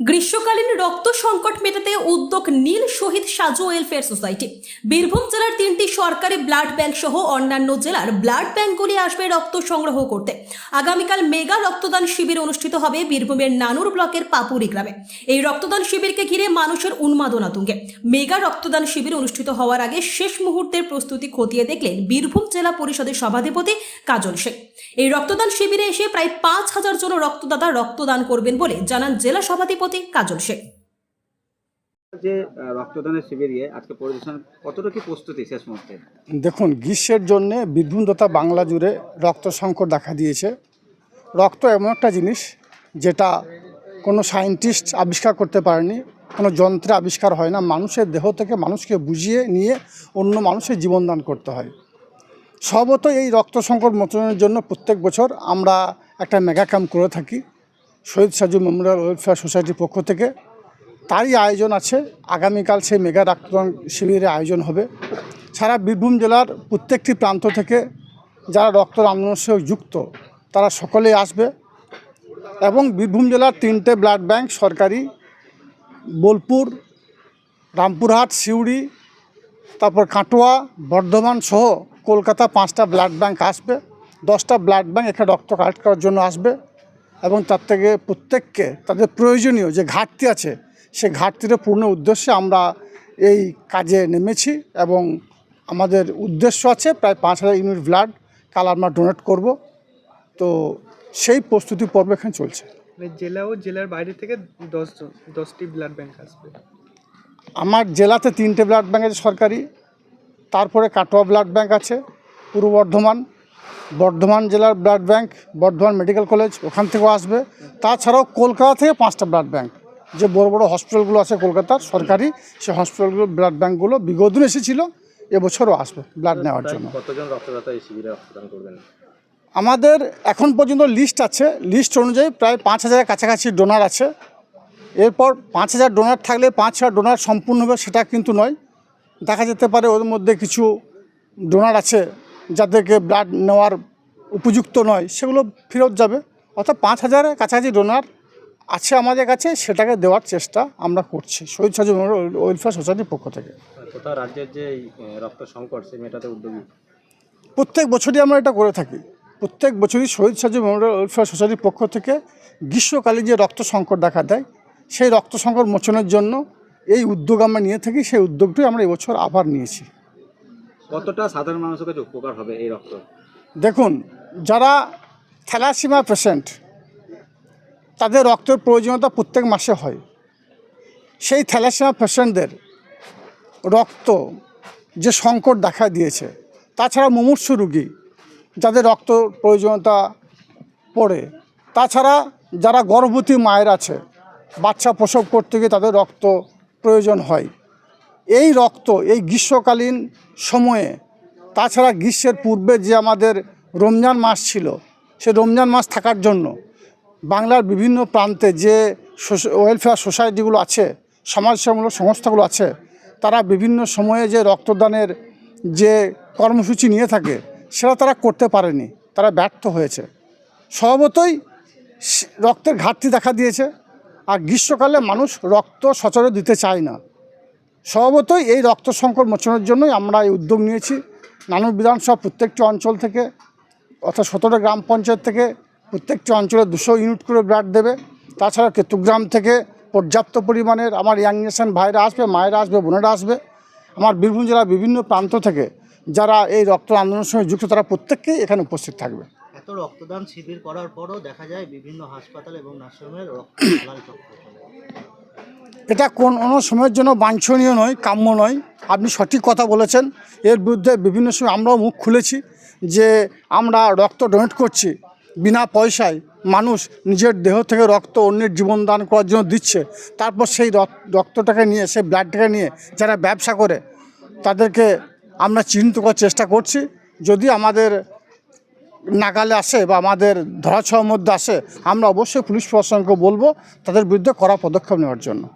গ্রীষ্মকালীন রক্ত সংকট মেটাতে উদ্যোগ নীল শহীদ সাজু ওয়েলফেয়ার সোসাইটি। বীরভূম জেলার তিনটি সরকারি ব্লাড ব্যাংক সহ অন্যান্য জেলার ব্লাড ব্যাংকগুলি আসবে রক্ত সংগ্রহ করতে। আগামীকাল মেগা রক্তদান শিবির অনুষ্ঠিত হবে বীরভূমের নানুর ব্লকের পাপুরি গ্রামে। এই রক্তদান শিবিরকে ঘিরে মানুষের উন্মাদনা তুঙ্গে। মেগা রক্তদান শিবির অনুষ্ঠিত হওয়ার আগে শেষ মুহূর্তের প্রস্তুতি খতিয়ে দেখলেন বীরভূম জেলা পরিষদের সভাধিপতি কাজল শেখ এই রক্তদান শিবিরে এসে প্রায় পাঁচ হাজার জন রক্তদাতা রক্তদান করবেন বলে জানান জেলা সভাধিপতি কাজল শেখ। যে রক্তদানের শিবিরে আজকে পরিদর্শন কতটা কি প্রস্তুতি শেষ মুহূর্তে? দেখুন গ্রীষ্মের জন্য বীরভূম তথা বাংলা জুড়ে রক্ত সংকট দেখা দিয়েছে। রক্ত এমন একটা জিনিস যেটা কোনো সায়েন্টিস্ট আবিষ্কার করতে পারেনি কোনো যন্ত্রে আবিষ্কার হয় না। মানুষের দেহ থেকে মানুষকে বুঝিয়ে নিয়ে অন্য মানুষের জীবনদান করতে হয়। স্বভাবত এই রক্ত সংকট মোচনের জন্য প্রত্যেক বছর আমরা একটা মেগা ক্যাম্প করে থাকি। শহীদ সাজু মেমোরিয়াল ওয়েলফেয়ার সোসাইটির পক্ষ থেকে তারই আয়োজন আছে। আগামীকাল সেই মেগা রক্তদান শিবিরের আয়োজন হবে। সারা বীরভূম জেলার প্রত্যেকটি প্রান্ত থেকে যারা রক্ত আন্দোলনের সঙ্গে যুক্ত, তারা সকলেই আসবে এবং বীরভূম জেলার তিনটে ব্লাড ব্যাংক সরকারি, বোলপুর, রামপুরহাট, সিউড়ি, তারপর কাটোয়া, বর্ধমান সহ কলকাতা পাঁচটা ব্লাড ব্যাংক আসবে। দশটা ব্লাড ব্যাংক এখানে রক্ত কালেক্ট করার জন্য আসবে। এবং তার থেকে প্রত্যেককে তাদের প্রয়োজনীয় যে ঘাটতি আছে সে ঘাটতিটা পূর্ণ উদ্দেশ্যে আমরা এই কাজে নেমেছি এবং আমাদের উদ্দেশ্য আছে প্রায় পাঁচ হাজার ইউনিট ব্লাড কাল আমরা ডোনেট করব। তো সেই প্রস্তুতি পর্ব এখানে চলছে। মানে জেলা ও জেলার বাইরে থেকে দশজন দশটি ব্লাড ব্যাংক আসবে। আমার জেলাতে তিনটে ব্লাড ব্যাংক আছে সরকারি তারপরে কাটোয়া ব্লাড ব্যাংক আছে পূর্ব বর্ধমান বর্ধমান জেলার blood bank Bardhaman medical college ওখান থেকেও আসবে। তাছাড়াও কলকাতা থেকে পাঁচটা ব্লাড ব্যাংক। যে বড় বড় হসপিটালগুলো আছে কলকাতার সরকারি সেই হসপিটালগুলো ব্লাড ব্যাংকগুলো বিগত দিন এসেছিল এবছরও আসবে ব্লাড নেওয়ার জন্য। কতজন রক্তদাতা এই শিবিরে রক্তদান করবেন? আমাদের এখন পর্যন্ত লিস্ট আছে। লিস্ট অনুযায়ী প্রায় পাঁচ হাজারের কাছাকাছি ডোনার আছে। এরপর পাঁচ হাজার ডোনার থাকলে পাঁচ হাজার ডোনার সম্পূর্ণ হবে সেটা কিন্তু নয়। দেখা যেতে পারে ওর মধ্যে কিছু ডোনার আছে যাদেরকে ব্লাড নেওয়ার উপযুক্ত নয় সেগুলো ফেরত যাবে। অর্থাৎ পাঁচ হাজারের কাছাকাছি ডোনার আছে আমাদের কাছে সেটাকে দেওয়ার চেষ্টা আমরা করছি শহীদ সাজু ওয়েলফেয়ার সোসাইটির পক্ষ থেকে। রাজ্যের যে রক্ত সংকট সেই মেটাতে উদ্যোগী? প্রত্যেক বছরই আমরা এটা করে থাকি। প্রত্যেক বছরই শহীদ সাজু মেমোরিয়াল ওয়েলফেয়ার সোসাইটির পক্ষ থেকে গ্রীষ্মকালে যে রক্ত সংকট দেখা দেয় সেই রক্ত সংকট মোচনের জন্য এই উদ্যোগ আমরা নিয়ে থাকি। সেই উদ্যোগটি আমরা এবছর আবার নিয়েছি। কতটা সাধারণ মানুষের কাছে উপকার হবে এই রক্ত? দেখুন, যারা থ্যালাসিমা পেশেন্ট, তাদের রক্তের প্রয়োজনীয়তা প্রত্যেক মাসে হয়। সেই থ্যালাসিমা পেশেন্টদের রক্ত যে সংকট দেখা দিয়েছে, তাছাড়া মুমূর্ষু রুগী যাদের রক্ত প্রয়োজনীয়তা পড়ে, তাছাড়া যারা গর্ভবতী মায়ের আছে, বাচ্চা প্রসব করতে গিয়ে তাদের রক্ত প্রয়োজন হয়। এই রক্ত, এই গ্রীষ্মকালীন সময়ে, তাছাড়া গ্রীষ্মের পূর্বে যে আমাদের রমজান মাস ছিল, সে রমজান মাস থাকার জন্য বাংলার বিভিন্ন প্রান্তে যে ওয়েলফেয়ার সোসাইটিগুলো আছে, সমাজসেবামূলক সংস্থাগুলো আছে, তারা বিভিন্ন সময়ে যে রক্তদানের যে কর্মসূচি নিয়ে থাকে, সেটা তারা করতে পারেনি, তারা ব্যর্থ হয়েছে। স্বভাবতই রক্তের ঘাটতি দেখা দিয়েছে, আর গ্রীষ্মকালে মানুষ রক্ত সচরে দিতে চায় না। স্বভাবতই এই রক্ত সংকট মোচনের জন্যই আমরা এই উদ্যোগ নিয়েছি। নানুর বিধানসভা প্রত্যেকটি অঞ্চল থেকে, অর্থাৎ সতেরো গ্রাম পঞ্চায়েত থেকে প্রত্যেকটি অঞ্চলে দুশো ইউনিট করে ব্লাড দেবে। তাছাড়া কেতুগ্রাম থেকে পর্যাপ্ত পরিমাণের আমার ইয়াং নেশন ভাইরা আসবে, মায়েরা আসবে, বোনেরা আসবে। আমার বীরভূম জেলার বিভিন্ন প্রান্ত থেকে যারা এই রক্ত আন্দোলনের সঙ্গে যুক্ত, তারা প্রত্যেকেই এখানে উপস্থিত থাকবে। এত রক্তদান শিবির করার পরও দেখা যায় বিভিন্ন হাসপাতাল এবং নার্সিংহোমের রক্ত এটা কোন সময়ের জন্য বাঞ্ছনীয় নয়, কাম্য নয়। আপনি সঠিক কথা বলেছেন। এর বিরুদ্ধে বিভিন্ন সময় আমরাও মুখ খুলেছি যে আমরা রক্ত ডোনেট করছি। বিনা পয়সায় মানুষ নিজের দেহ থেকে রক্ত অন্যের জীবন দান করার জন্য দিচ্ছে। তারপর সেই রক- রক্তটাকে নিয়ে, সেই ব্লাডটাকে নিয়ে যারা ব্যবসা করে, তাদেরকে আমরা চিহ্নিত করার চেষ্টা করছি। যদি আমাদের নাগালে আসে বা আমাদের ধরাছোঁয়ার মধ্যে আসে, আমরা অবশ্যই পুলিশ প্রশাসনকে বলব তাদের বিরুদ্ধে কড়া পদক্ষেপ নেওয়ার জন্য।